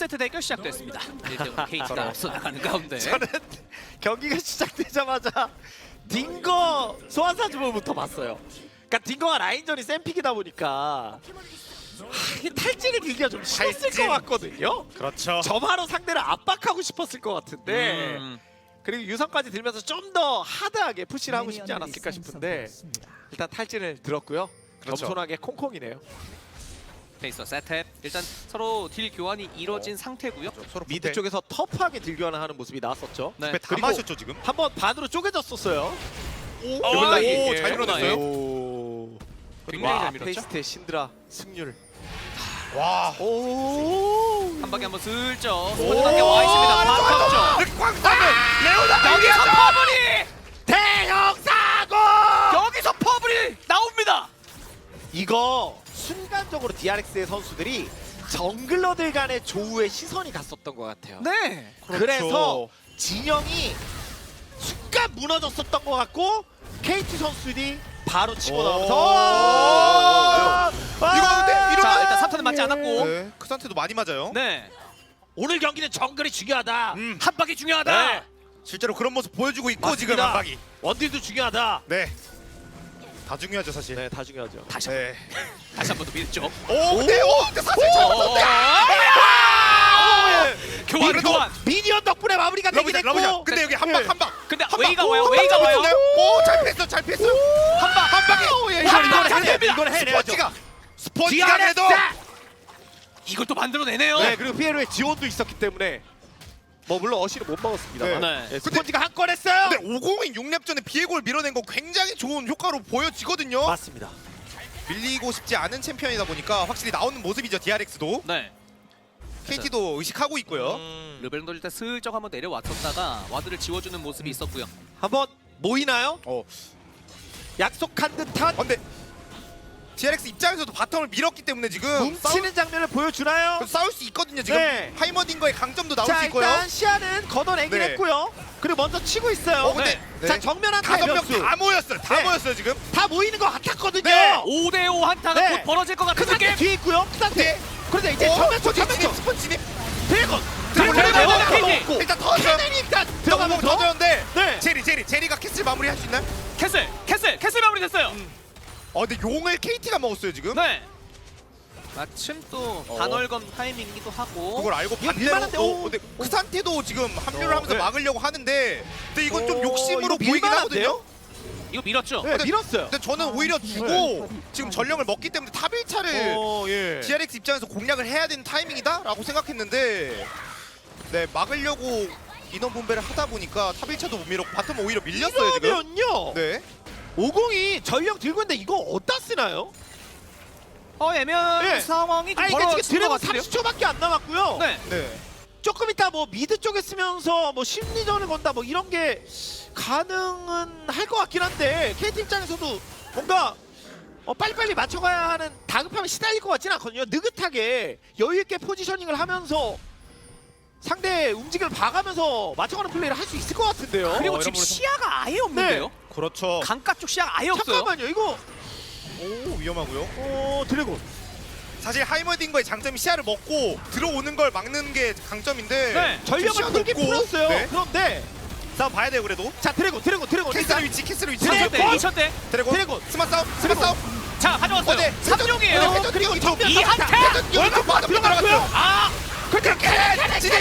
1세트 대결 시작됐습니다. 1등 KT가 앞서 나가는 가운데 저는 경기가 시작되자마자 딩거 소환사 주문부터 봤어요. 그러니까 딩거가 라인전이 샘픽이다 보니까 하, 이게 탈진을 들기가 좀 싫었을 탈진. 것 같거든요. 그렇죠. 점화로 상대를 압박하고 싶었을 것 같은데 음, 그리고 유성까지 들면서 좀 더 하드하게 푸시를 하고 싶지 않았을까 싶은데 일단 탈진을 들었고요. 그렇죠. 겸손하게 콩콩이네요. 페이서 세탭 일단 서로 딜 교환이 이뤄진 상태고요. 서로 미드 쪽에서 터프하게 딜교환을 하는 모습이 나왔었죠. 네. 다 그리고- 마셨죠 지금. 한 번 반으로 쪼개졌었어요. 오, 아, 오, 예. 잘 밀어냈어요. 오. 굉장히 와, 잘 밀었죠. 페이스트의 신드라 승률. 와. 오. 한 방에 한번 슬쩍 스포츠 단계 와 있습니다. 반갑죠. 이렇게 꽝 싸면 레오나 여기서 퍼블이 대형 사고! 여기서 퍼블이 나옵니다. 이거 순간적으로 DRX의 선수들이 정글러들 간의 조우의 시선이 갔었던 것 같아요. 네. 그렇죠. 래서 진영이 순간 무너졌었던 것 같고 KT 선수들이 바로 치고 오. 나오면서 이거 근데 이러면- 자 일단 사탄은 맞지 않았고. 네, 크산테도 많이 맞아요. 네. 오늘 경기는 정글이 중요하다. 음. 한 방이 중요하다. 네. 실제로 그런 모습 보여주고 있고 맞습니다. 지금 한박이. 원딜도 중요하다. 네. 다 중요하죠 사실. 네, 다 중요하죠. 다시 네. 다시 한 번 더 밀죠. 오, 근데 오, 근데 사실 어, 잘못했는데. 교환 교환. 미니언 덕분에 마무리가 되긴 러브샷, 러브샷. 했고. 근데 여기 한박 네. 한박. 근데 한 웨이가 방. 와요. 오, 웨이가 한방 와요. 오, 잘 피했어, 잘 피했어. 한 방 한 방에. 오, 예, 한 이걸 방 이걸 해내야죠. 잡힙니다. 이걸 해내야죠. 스펀지가 스펀지가 그래도 이걸 또 만들어내네요. 네, 그리고 피에로의 지원도 있었기 때문에 뭐 물론 어시를 못 먹었습니다만 네. 네, 스펀지가 한 건 했어요. 근데 502 6렙 전에 비에고를 밀어낸 거 굉장히 좋은 효과로 보여지거든요. 맞습니다. 밀리고 싶지 않은 챔피언이다 보니까 확실히 나오는 모습이죠. DRX도 네. KT도 의식하고 있고요. 음, 르벨 돌릴 때 슬쩍 한번 내려왔었다가 와드를 지워주는 모습이 있었고요. 한번 모이나요? 어, 약속한 듯한 근데 DRX 입장에서도 바텀을 밀었기 때문에 지금 싸울, 뭉치는 장면을 보여주나요? 싸울 수 있거든요. 지금 네. 하이머딩거의 강점도 나올 자 수 있고요. 일단 시야는 걷어내긴 네. 했고요. 그리고 먼저 치고 있어요. 어, 근데 네. 자 정면 한타 다섯 명 다 모였어요. 다 네. 모였어요 지금. 다 모이는 것 같았거든요. 네. 5대5 한타가 네. 곧 벌어질 것 같은 그 상태 느낌. 뒤에 있고요. 그 상태. 네. 그런데 이제 어, 정면 쪽 저기 정면 쪽 스폰 진입. 드래곤 드래곤, 드래곤 드래곤. 없고 일단 터져요. 케넨이 일단 들어가면서 터졌는데 네. 제리 제리 제리가 캐슬 마무리 할 수 있나요? 캐슬. 어 근데 용을 KT가 먹었어요 지금. 네. 마침 또 어. 반월검 타이밍이기도 하고. 그걸 알고 이거 반대로 밀만한데, 어, 오. 근데 크산테도 지금 합류를 어, 하면서 네. 막으려고 하는데 근데 이건 좀 오, 욕심으로 보이긴 밀만한데요? 하거든요. 이거 밀었죠. 네, 근데- 밀었어요. 근데 저는 오히려 주고 지금 전령을 먹기 때문에 탑 1차를 어, 예. DRX 입장에서 공략을 해야 되는 타이밍이다라고 생각했는데 네 막으려고 인원 분배를 하다 보니까 탑 1차도 못 밀었고 바텀 오히려 밀렸어요 지금. 이러면요. 네. 502 전력 들고 있는데 이거 어디다 쓰나요? 어 애매한 네. 상황이 좀 아니 그러니까 벌어진 지금 것 드래곤 같은데요. 30초밖에 안 남았고요. 네. 네. 조금 이따 뭐 미드 쪽에 쓰면서 뭐 심리전을 건다 뭐 이런 게 가능은 할 것 같긴 한데 KT 입장에서도 뭔가 어, 빨리빨리 맞춰가야 하는 다급함에 시달릴 것 같지는 않거든요. 느긋하게 여유 있게 포지셔닝을 하면서 상대 움직임을 봐가면서 맞춰가는 플레이를 할 수 있을 것 같은데요. 그리고 이런 지금 시야가 아예 없는데요. 그렇죠. 강가 쪽 시야가 아예 없어요. 잠깐만요. 이거 오 위험하고요. 어 드래곤 사실 하이머딩거의 장점이 시야를 먹고 들어오는 걸 막는 게 강점인데 네. 전력을 시야도 없고. 풀었어요. 네. 그런데 싸움 봐야 돼요 그래도. 자 드래곤 드래곤 드래곤 캐슬 일단 위치 캐슬 위치. 드래곤! 2천 대 2천 대. 드래곤. 드래곤! 스마 싸움. 스마! 싸움. 자 가져왔어요. 네, 삼룡이에요. 그리고 이쪽. 정면 이 나갔다. 한타! 월급 받아 들어갔고요. 아 그렇게 진짜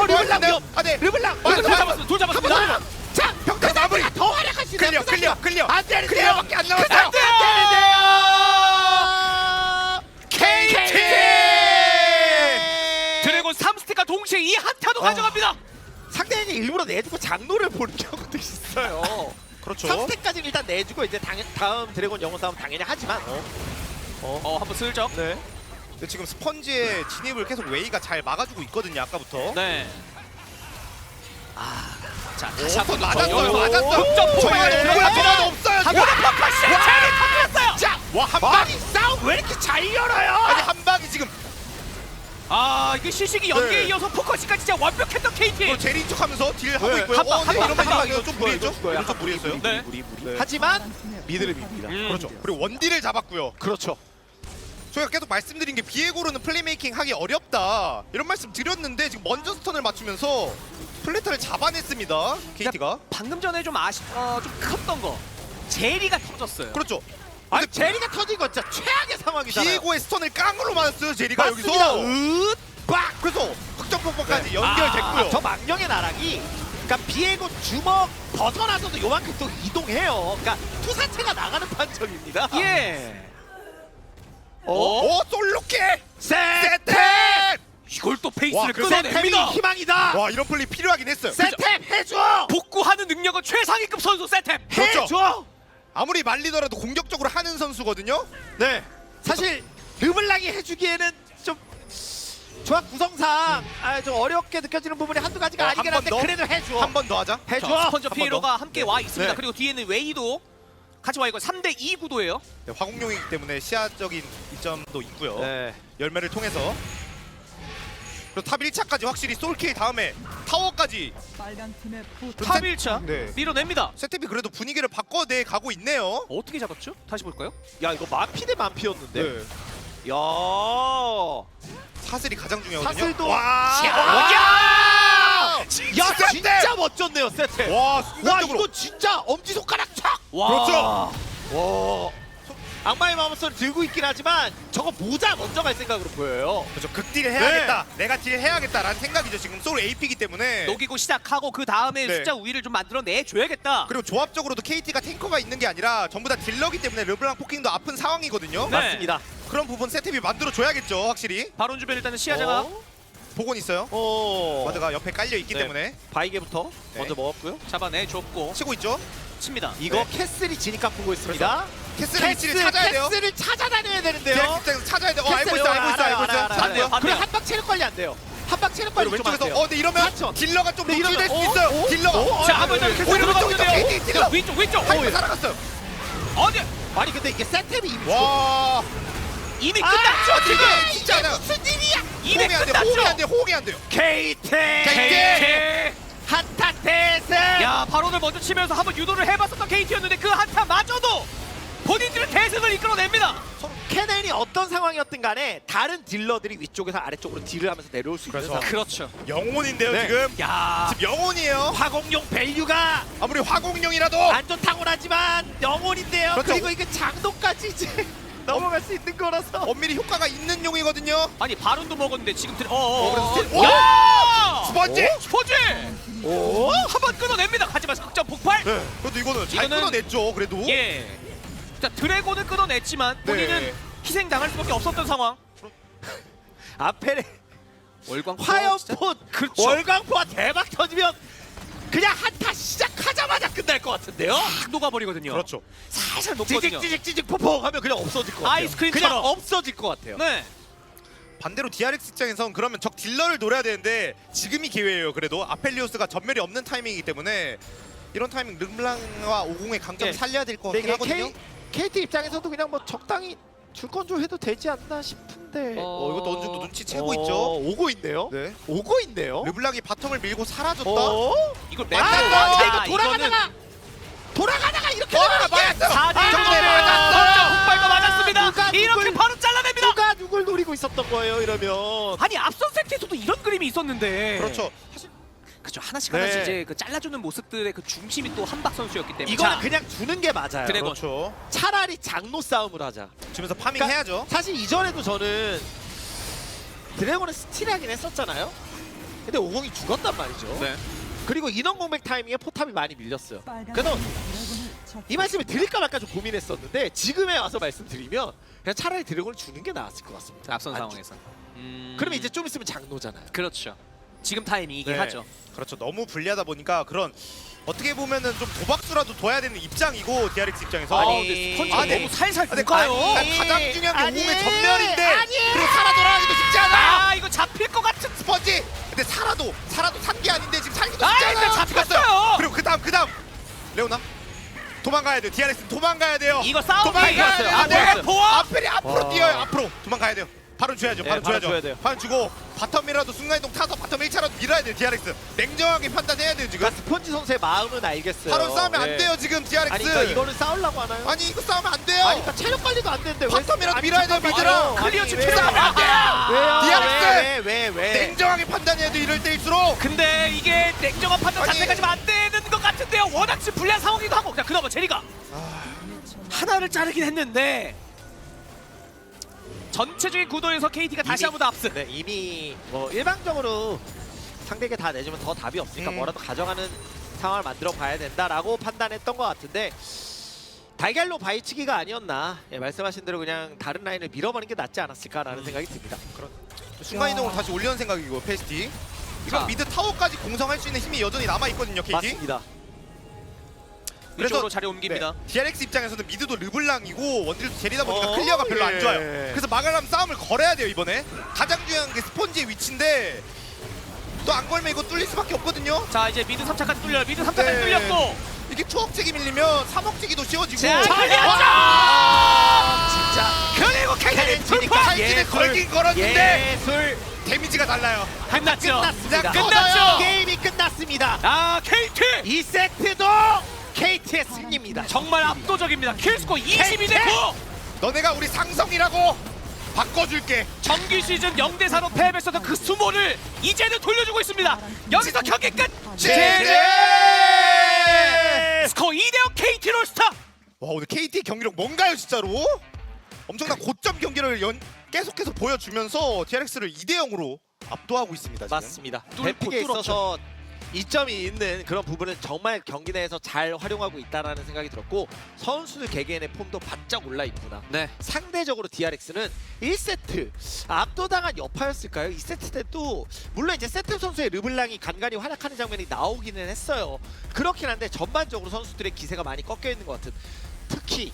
어 르블랑요. 아 네. 르블랑 어, 돌 잡았습니다. 돌 잡았습니다. 자 병타 마무리 더 활약할 수 있나요? 클리어 클리어 클리어. 안 되는데요. 클리어밖에 안 남았어요. 안 되는데요. KT. 드래곤 3스택과 동시에 이 한타도 가져갑니다. 상대에게 일부러 내주고 장로를 보는 경우도 있어요. 그렇죠. 3스택까지 일단 내주고 이제 당, 다음 드래곤 영웅 싸움 당연히 하지만 어 한번 슬쩍. 네. 근데 지금 스펀지의 진입을 계속 웨이가 잘 막아주고 있거든요 아까부터. 네. 아, 자 오, 다시 한번 맞았어요, 맞았어요. 저희가 포인트. 누구나 없어요. 한. 번에 퍼커시 제리 터뜨렸어요. 자, 와, 한 아니 방이 싸움 왜 이렇게 잘 열어요? 아니 한 방이 지금 아 이게 시식이 연계에 네. 이어서 포커싱까지 진짜 완벽했던 KT. 이거 제리 척하면서 딜 하고 네, 있고요. 한 방, 어, 한 근데 방, 이러면 한 방. 이거 좀 무리했죠? 죽어요. 이거 좀 무리했어요. 네. 무리 무리. 네. 하지만 미드를 밉니다. 음. 그렇죠. 그리고 원딜을 잡았고요. 그렇죠. 저희가 계속 말씀드린 게 비에고로는 플레이메이킹 하기 어렵다 이런 말씀 드렸는데 지금 먼저 스턴을 맞추면서 플레타를 잡아냈습니다 KT가 방금 전에 좀 아쉽 어좀 컸던 거. 제리가 터졌어요. 그렇죠 아 근데 제리가 터진 건 진짜 최악의 상황이잖아요. 비에고의 스턴을 깡으로 맞았어요 제리가 맞습니다. 여기서 으, 빡! 그래서 확정폭포까지 네. 연결됐고요 아, 저 망령의 나락이 그러니까 비에고 주먹 벗어나서도 요만큼 또 이동해요. 그러니까 투사체가 나가는 판정입니다. 예. 어? 오 솔로캐 세텝! 세텝 이걸 또 와, 페이스를 끊어냅니다. 희망이다. 와 이런 플레이 필요하긴 했어요 세텝 해줘. 복구하는 능력은 최상위급 선수 세탭. 그렇죠. 해줘. 아무리 말리더라도 공격적으로 하는 선수거든요 네. 사실 르블랑이 해주기에는 좀 조합 구성상 아, 좀 어렵게 느껴지는 부분이 한두 가지가 어, 아니긴 한번 한데 더? 그래도 해줘. 한 번 더 하자 해줘. 자, 스펀저 번 피에로가 함께 와 있습니다. 네. 그리고 뒤에는 웨이도 같이 와 있고 3대 2 구도예요. 네, 화공룡이기 때문에 시야적인 이점도 있고요 네. 열매를 통해서 그리고 탑 1차까지 확실히 솔킬 다음에 타워까지 빨간 팀의 포탑 1차 네. 밀어냅니다. 세텝이 그래도 분위기를 바꿔내 가고 있네요. 어떻게 잡았죠? 다시 볼까요? 야 이거 만피 대 만피였는데. 네. 야. 사슬이 가장 중요하거든요. 사슬도- 와. 야! 와! 야 세텝! 진짜 멋졌네요 세트. 와, 와 순간적으로 이거 진짜 엄지 손가락 촥. 와. 그렇죠. 와. 악마의 마법선을 들고 있긴 하지만 저거 모자 먼저 갈 생각으로 보여요. 그렇죠. 극딜을 해야겠다. 내가 딜 해야겠다라는 생각이죠. 지금 소울 AP이기 때문에. 녹이고 시작하고 그 다음에 네. 숫자 우위를 좀 만들어 내 줘야겠다. 그리고 조합적으로도 KT가 탱커가 있는 게 아니라 전부 다 딜러기 때문에 르블랑 포킹도 아픈 상황이거든요. 네. 맞습니다. 그런 부분 세텝이 만들어 줘야겠죠, 확실히. 바론 주변 일단은 시야자가 어? 복원 있어요. 어. 와드가 옆에 깔려 있기 네. 때문에 바이게부터 네. 먼저 먹었고요. 잡아내 줬고 치고 있죠. 칩니다. 이거 네. 캐슬이 지니까 보고 있습니다. 캐슬 위치를 찾아야 돼요. 캐슬을 찾아다녀야 되는데요. 제약 입장에서 찾아야 돼. 어, 알고 있어, 알고 있어, 알고 있어. 안 돼요. 그래 한방 체력 관리 안 돼요. 한방 체력 관리 왼쪽에서. 어, 근데 이러면 맞죠? 딜러가 좀 근데 노출될 수 이러면- 있어요. 어? 어? 어? 자, 아, 한번 어, 또 들어가는데요. KT 딜러. 자, 왼쪽 왼쪽. 하이브 살아갔어요. 어디 아니 근데 이게 세템이 이미 와. 이미 아, 끝났죠 지금. 이게 진짜 무슨 일이야? 호응이 안 돼. 호응이 안 끝났죠. 돼. 호응이 안 돼요. KT KT. 한타 대세. 야 바론을 먼저 치면서 한번 유도를 해봤었던 KT였는데 그 한타마저도 본인들의 대승을 이끌어냅니다. 캐넨이 어떤 상황이었든 간에 다른 딜러들이 위쪽에서 아래쪽으로 딜을 하면서 내려올 수 있는 그래서- 상황. 그렇죠. 영혼인데요, 네. 지금. 야 지금 영혼이에요. 화공룡 밸류가 아무리 화공룡이라도 안전 탕원하지만 영혼인데요. 그렇죠. 그리고 이게 장도까지 이제 넘어갈 수 있는 거라서. 엄밀히 효과가 있는 용이거든요. 아니 바론도 먹었는데 지금 들. 어, 어. 그래서 어. 스틸- 오! 야! 스펀지! 스펀지. 오? 한번 끊어냅니다. 하지만 극점 폭발. 네. 그래도 이거는 잘 이거는- 끊어냈죠, 그래도. 예. 자 드래곤을 끊어냈지만 본인은 네. 희생 당할 수밖에 없었던 상황. 앞에 월광 화염포 그렇죠. 월광포가 대박 터지면 그냥 한타 시작하자마자 끝날 것 같은데요? 탁 녹아버리거든요. 그렇죠. 살살 녹거든요. 찌직 찌직 찌직 포포 하면 그냥 없어질 것 같아요. 아이스크림처럼. 그냥 없어질 것 같아요. 네. 반대로 DRX 입장에선 그러면 적 딜러를 노려야 되는데 지금이 기회예요. 그래도 아펠리오스가 전멸이 없는 타이밍이기 때문에 이런 타이밍 르블랑과 오공의 강점을 네. 살려야 될 것 근데 같긴 이게 하거든요. K, KT 입장에서도 그냥 뭐 적당히 줄건 좀 해도 되지 않나 싶은데. 어, 이것도 어느 정도 눈치채고 어, 있죠. 오고 있네요. 네. 오고 있네요. 르블랑이 바텀을 밀고 사라졌다. 어? 이걸 맞다, 아, 맞다, 이거 돌아가다가 돌아가다가 이렇게 어, 되면 이게 아, 정도에 맞았어. 흑발과 맞았습니다. 누가 이렇게 누굴- 바로 잘라냅니다. 누가 누굴 노리고 있었던 거예요 이러면. 아니 앞선 세트에서도 이런 그림이 있었는데. 그렇죠. 사실 그렇죠. 하나씩 네. 하나씩 이제 그 잘라주는 모습들의 그 중심이 또 한박 선수였기 때문에. 이거는 자, 그냥 주는 게 맞아요. 드래곤. 그렇죠. 차라리 장로 싸움을 하자. 지면서 파밍 그러니까 해야죠. 사실 이전에도 저는 드래곤을 스틸하긴 했었잖아요. 근데 오공이 죽었단 말이죠. 네. 그리고 인원 공백 타이밍에 포탑이 많이 밀렸어요. 그래서 이 말씀을 드릴까 말까 좀 고민했었는데 지금에 와서 말씀드리면 그냥 차라리 드래곤을 주는 게 나았을 것 같습니다. 앞선 안 상황에서. 음... 주- 그러면 이제 좀 있으면 장로잖아요. 그렇죠. 지금 타이밍이긴 네. 하죠. 그렇죠. 너무 불리하다 보니까 그런 어떻게 보면은 좀 도박수라도 둬야 되는 입장이고 DRX 입장에서. 아니, 근데 스펀지가 아, 네. 너무 살살 근데 녹아요. 아니, 가장 중요한 게 아니, 오공의 전멸인데 아니. 그리고 살아 돌아가기도 쉽지 않아. 아 이거 잡힐 것 같은. 스펀지. 근데 살아도 살아도 산 게 아닌데 지금 살기도 아 쉽지 않아. 일단 잡혔어요. 그리고 그다음 그다음 레오나 도망가야 돼요. DRX 도망가야 돼요. 이거 싸움이 도망가야. 돼요. 아, 네. 뭐야, 보아? 앞에 앞으로 와. 뛰어요. 앞으로 도망가야 돼요. 바로 줘야죠. 네, 바로 바로 줘야죠. 줘야 돼요. 바로 주고 바텀이라도 순간이동 타서 바텀 1차라도 밀어야 돼요. DRX. 냉정하게 판단해야 돼요 지금. 그러니까 스폰지 선수의 마음은 알겠어요. 바로 싸우면 네. 안 돼요 지금 DRX. 아니 그러니까 이거는 싸우려고 하나요? 아니 이거 싸우면 안 돼요. 아니 그러니까 체력 관리도 안 되는데 왜 바텀이라도 아니, 밀어야 돼요. 미드랑. 클리어 왜- 지금 싸우면 안 돼요. 왜요? DRX! 왜, 왜, 왜? 냉정하게 판단해야 돼 이럴 때일수록. 근데 이게 냉정한 판단 아니. 자체까지는 안 되는 것 같은데요. 워낙 지금 불리한 상황이기도 하고. 자, 그나마 제리가 하나를 자르긴 했는데 전체적인 구도에서 KT가 다시 한 번더 앞선. 네, 이미 뭐 일방적으로 상대에게 다 내주면 더 답이 없으니까 음. 뭐라도 가져가는 상황을 만들어 봐야 된다라고 판단했던 것 같은데 달걀로 바위치기가 아니었나 예, 말씀하신 대로 그냥 다른 라인을 밀어버리는 게 낫지 않았을까라는 생각이 듭니다. 순간 이동으로 다시 올리는 생각이고 페스티. 이건 자. 미드 타워까지 공성할 수 있는 힘이 여전히 남아 있거든요, KT. 맞습니다. 이쪽으로 자리 옮깁니다. 네. DRX 입장에서는 미드도 르블랑이고 원딜도 제리다 보니까 어, 클리어가 별로 예. 안 좋아요. 그래서 막으려면 싸움을 걸어야 돼요 이번에. 가장 중요한 게 스폰지의 위치인데 또 안 걸면 이거 뚫릴 수밖에 없거든요. 자, 이제 미드 3차까지 뚫려요. 미드 3차까지 네. 뚫렸고. 이게 추억책이 밀리면 3억책이도 씌워지고. 자, 와! 진짜 그리고 캐렌치니까 돌파! 예술. 걸긴 걸었는데 예술 데미지가 달라요. 끝났죠. 끝났습니다. 끝났죠. 게임이 끝났습니다. 아, KT! 이 세트도 KT의 승리입니다. 정말 압도적입니다. 킬스코 22대 9! 너네가 우리 상성이라고 바꿔줄게. 정규 시즌 0대 4로 패배했었던 그 수모를 이제는 돌려주고 있습니다. 여기서 경기 끝! 제제! 스코어 2대 0 KT 롤스타! 와 오늘 KT 경기력 뭔가요 진짜로? 엄청난 고점 경기를 연, 계속해서 보여주면서 DRX를 2대 0으로 압도하고 있습니다. 지금. 맞습니다. 뚫고 뚫었죠. 있어서 이점이 있는 그런 부분은 정말 경기 내에서 잘 활용하고 있다라는 생각이 들었고 선수들 개개인의 폼도 바짝 올라 있구나. 네. 상대적으로 DRX는 1세트 압도당한 여파였을까요? 2세트 때도 물론 이제 세트 선수의 르블랑이 간간히 활약하는 장면이 나오기는 했어요. 그렇긴 한데 전반적으로 선수들의 기세가 많이 꺾여 있는 것 같은 특히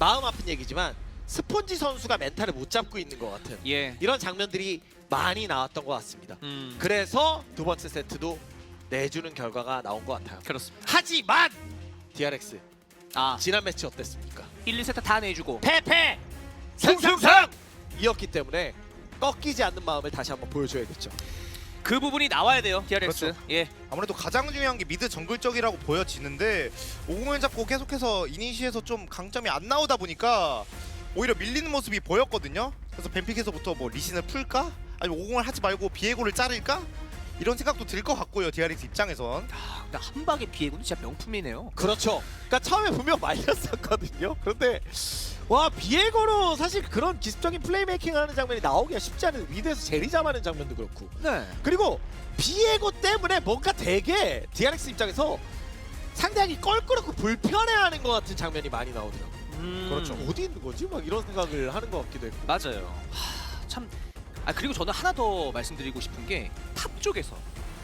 마음 아픈 얘기지만 스폰지 선수가 멘탈을 못 잡고 있는 것 같은 예. 이런 장면들이 많이 나왔던 것 같습니다. 음. 그래서 두 번째 세트도 내주는 결과가 나온 것 같아요. 그렇습니다. 하지만 DRX 아, 지난 매치 어땠습니까? 1, 2세트 다 내주고 패패 승승승 이었기 때문에 꺾이지 않는 마음을 다시 한번 보여줘야겠죠. 그 부분이 나와야 돼요. DRX. 그렇죠. 예. 아무래도 가장 중요한 게 미드 정글 쪽이라고 보여지는데 오공을 잡고 계속해서 이니시에서 좀 강점이 안 나오다 보니까 오히려 밀리는 모습이 보였거든요. 그래서 뱀픽에서부터 뭐 리신을 풀까? 아니면 오공을 하지 말고 비에고를 자를까? 이런 생각도 들 것 같고요. DRX 입장에선. 아, 근데 한 방에 비에고는 진짜 명품이네요. 그렇죠. 그러니까 처음에 분명 말렸었거든요. 그런데 와 비에고로 사실 그런 기습적인 플레이메이킹하는 장면이 나오기가 쉽지 않은 위드에서 제리 잡아는 장면도 그렇고 네. 그리고 비에고 때문에 뭔가 되게 DRX 입장에서 상대하기 껄끄럽고 불편해하는 것 같은 장면이 많이 나오더라고요. 음. 그렇죠. 어디 있는 거지? 막 이런 생각을 하는 것 같기도 했고. 맞아요. 하, 참. 아 그리고 저는 하나 더 말씀드리고 싶은 게 탑 쪽에서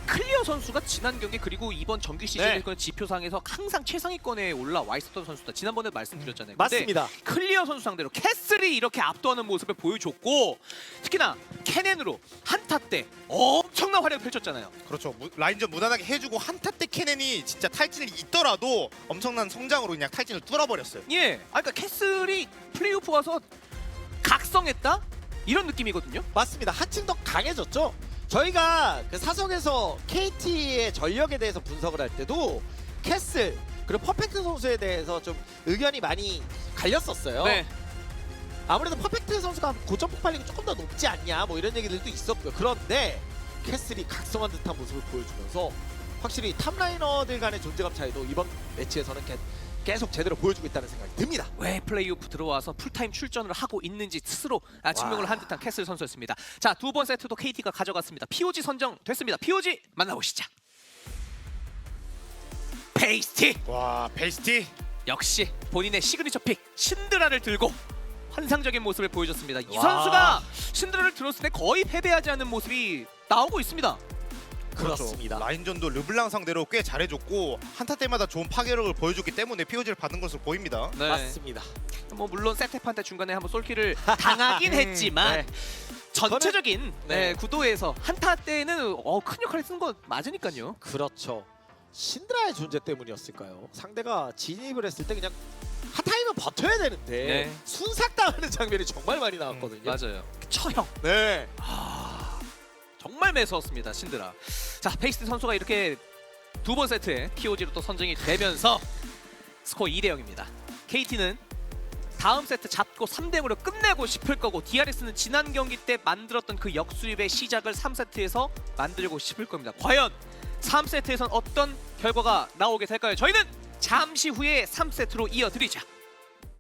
클리어 선수가 지난 경기 그리고 이번 정규 시즌의 네. 그 지표상에서 항상 최상위권에 올라와 있었던 선수다. 지난번에 말씀드렸잖아요. 근데 맞습니다. 클리어 선수 상대로 캐슬이 이렇게 압도하는 모습을 보여줬고 특히나 캐넨으로 한타 때 엄청난 활약을 펼쳤잖아요. 그렇죠. 무- 라인전 무난하게 해주고 한타 때 케넨이 진짜 탈진이 있더라도 엄청난 성장으로 그냥 탈진을 뚫어버렸어요. 예, 아 그러니까 캐슬이 플레이오프 와서 각성했다 이런 느낌이거든요. 맞습니다. 한층 더 강해졌죠. 저희가 그 사석에서 KT의 전력에 대해서 분석을 할 때도 캐슬 그리고 퍼펙트 선수에 대해서 좀 의견이 많이 갈렸었어요. 네. 아무래도 퍼펙트 선수가 고점 폭발력이 조금 더 높지 않냐 뭐 이런 얘기들도 있었고요. 그런데 캐슬이 각성한 듯한 모습을 보여주면서 확실히 탑라이너들 간의 존재감 차이도 이번 매치에서는 개- 계속 제대로 보여주고 있다는 생각이 듭니다. 왜 플레이오프 들어와서 풀타임 출전을 하고 있는지 스스로 아, 증명을 와. 한 듯한 캐슬 선수였습니다. 자, 두 번 세트도 KT가 가져갔습니다. POG 선정됐습니다. POG 만나보시죠. 페이스티 와 베이스티 역시 본인의 시그니처 픽 신드라를 들고 환상적인 모습을 보여줬습니다. 이 와. 선수가 신드라를 들었을 때 거의 패배하지 않는 모습이 나오고 있습니다. 그렇습니다. 라인전도 르블랑 상대로 꽤 잘해줬고 한타 때마다 좋은 파괴력을 보여줬기 때문에 POG를 받는 것으로 보입니다. 네. 맞습니다. 뭐 물론 세테판테 중간에 한번 솔킬을 당하긴 했지만 네. 전체적인 네. 네, 구도에서 한타 때는 어, 큰 역할을 쓴 거 맞으니까요. 그렇죠. 신드라의 존재 때문이었을까요? 상대가 진입을 했을 때 그냥 핫타임은 버텨야 되는데 네. 순삭 당하는 장면이 정말 많이 나왔거든요. 맞아요. 처형. 네. 아, 정말 매서웠습니다 신드라. 자 페이스트 선수가 이렇게 두 번 세트에 POG로 또 선정이 되면서 스코어 2대 0입니다. KT는 다음 세트 잡고 3대 0으로 끝내고 싶을 거고 DRS는 지난 경기 때 만들었던 그 역수입의 시작을 3세트에서 만들고 싶을 겁니다. 과연 3세트에선 어떤 결과가 나오게 될까요? 저희는 잠시 후에 3세트로 이어드리죠.